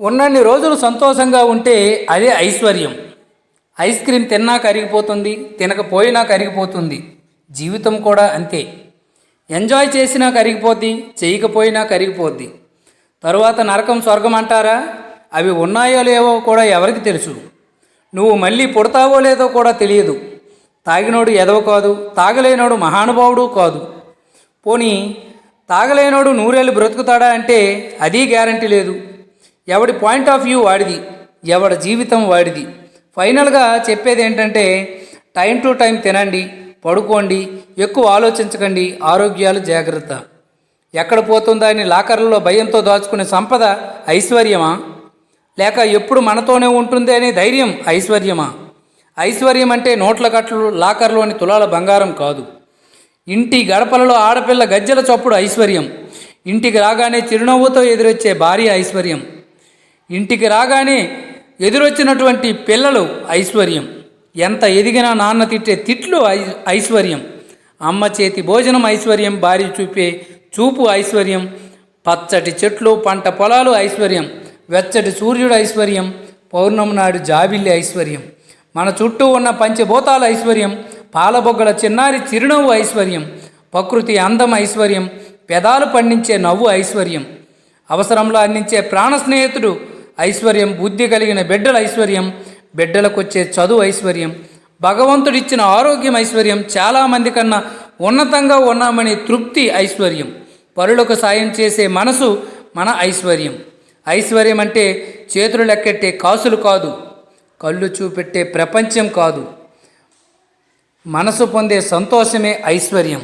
ఉన్నన్ని రోజులు సంతోషంగా ఉంటే అదే ఐశ్వర్యం. ఐస్ క్రీమ్ తిన్నా కరిగిపోతుంది తినకపోయినా కరిగిపోతుంది. జీవితం కూడా అంతే. ఎంజాయ్ చేసినా కరిగిపోద్ది చేయకపోయినా కరిగిపోద్ది. తరువాత నరకం స్వర్గం అంటారా? అవి ఉన్నాయో లేవో కూడా ఎవరికి తెలుసు. నువ్వు మళ్ళీ పుడతావో లేదో కూడా తెలియదు. తాగినోడు ఎదవ కాదు తాగలేనోడు మహానుభావుడు కాదు. పోనీ తాగలేనోడు నూరేళ్ళు బ్రతుకుతాడా అంటే అదీ గ్యారంటీ లేదు. ఎవడి పాయింట్ ఆఫ్ వ్యూ వాడిది ఎవడి జీవితం వాడిది. ఫైనల్గా చెప్పేది ఏంటంటే టైం టు టైం తినండి పడుకోండి ఎక్కువ ఆలోచించకండి ఆరోగ్యాలు జాగ్రత్త. ఎక్కడ పోతుందా అని లాకర్లలో భయంతో దాచుకునే సంపద ఐశ్వర్యమా? లేక ఎప్పుడు మనతోనే ఉంటుంది అనే ధైర్యం ఐశ్వర్యమా? ఐశ్వర్యం అంటే నోట్ల కట్లు లాకర్లోని తులాల బంగారం కాదు. ఇంటి గడపలలో ఆడపిల్ల గజ్జల చప్పుడు ఐశ్వర్యం. ఇంటికి రాగానే చిరునవ్వుతో ఎదురొచ్చే భార్య ఐశ్వర్యం. ఇంటికి రాగానే ఎదురొచ్చినటువంటి పిల్లలు ఐశ్వర్యం. ఎంత ఎదిగినా నాన్న తిట్టే తిట్లు ఐ ఐశ్వర్యం. అమ్మ చేతి భోజనం ఐశ్వర్యం భార్య చూపే చూపు ఐశ్వర్యం. పచ్చటి చెట్లు పంట పొలాలు ఐశ్వర్యం. వెచ్చటి సూర్యుడు ఐశ్వర్యం. పౌర్ణమి నాడు జాబిల్లి ఐశ్వర్యం. మన చుట్టూ ఉన్న పంచభూతాల ఐశ్వర్యం. పాలబొగ్గల చిన్నారి చిరునవ్వు ఐశ్వర్యం. ప్రకృతి అందం ఐశ్వర్యం. పెదాలు పండించే నవ్వు ఐశ్వర్యం. అవసరంలో అందించే ప్రాణ స్నేహితుడు ఐశ్వర్యం బుద్ధి కలిగిన బిడ్డల ఐశ్వర్యం బిడ్డలకు వచ్చే చదువు ఐశ్వర్యం భగవంతుడిచ్చిన ఆరోగ్యం ఐశ్వర్యం చాలామంది కన్నా ఉన్నతంగా ఉన్నామనే తృప్తి ఐశ్వర్యం. పరులకు సాయం చేసే మనసు మన ఐశ్వర్యం. ఐశ్వర్యం అంటే చేతులు లెక్కెట్టే కాసులు కాదు కళ్ళు చూపెట్టే ప్రపంచం కాదు. మనసు పొందే సంతోషమే ఐశ్వర్యం.